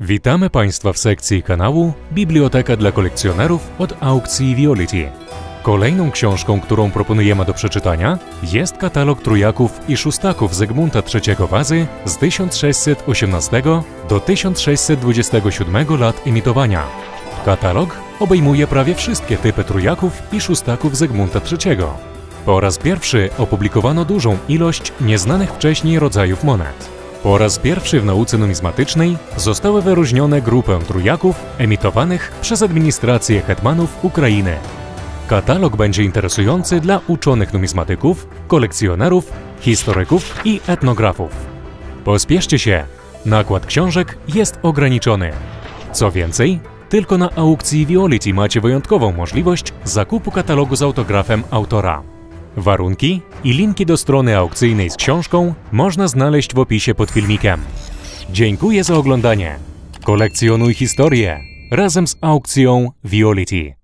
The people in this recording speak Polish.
Witamy Państwa w sekcji kanału Biblioteka dla kolekcjonerów od aukcji Violity. Kolejną książką, którą proponujemy do przeczytania, jest katalog trójaków i szóstaków Zygmunta III Wazy z 1618 do 1627 lat emitowania. Katalog obejmuje prawie wszystkie typy trójaków i szóstaków Zygmunta III. Po raz pierwszy opublikowano dużą ilość nieznanych wcześniej rodzajów monet. Po raz pierwszy w nauce numizmatycznej zostały wyróżnione grupę trójaków emitowanych przez administrację hetmanów Ukrainy. Katalog będzie interesujący dla uczonych numizmatyków, kolekcjonerów, historyków i etnografów. Pospieszcie się, nakład książek jest ograniczony. Co więcej, tylko na aukcji Violity macie wyjątkową możliwość zakupu katalogu z autografem autora. Warunki i linki do strony aukcyjnej z książką można znaleźć w opisie pod filmikiem. Dziękuję za oglądanie. Kolekcjonuj historię razem z aukcją Violity.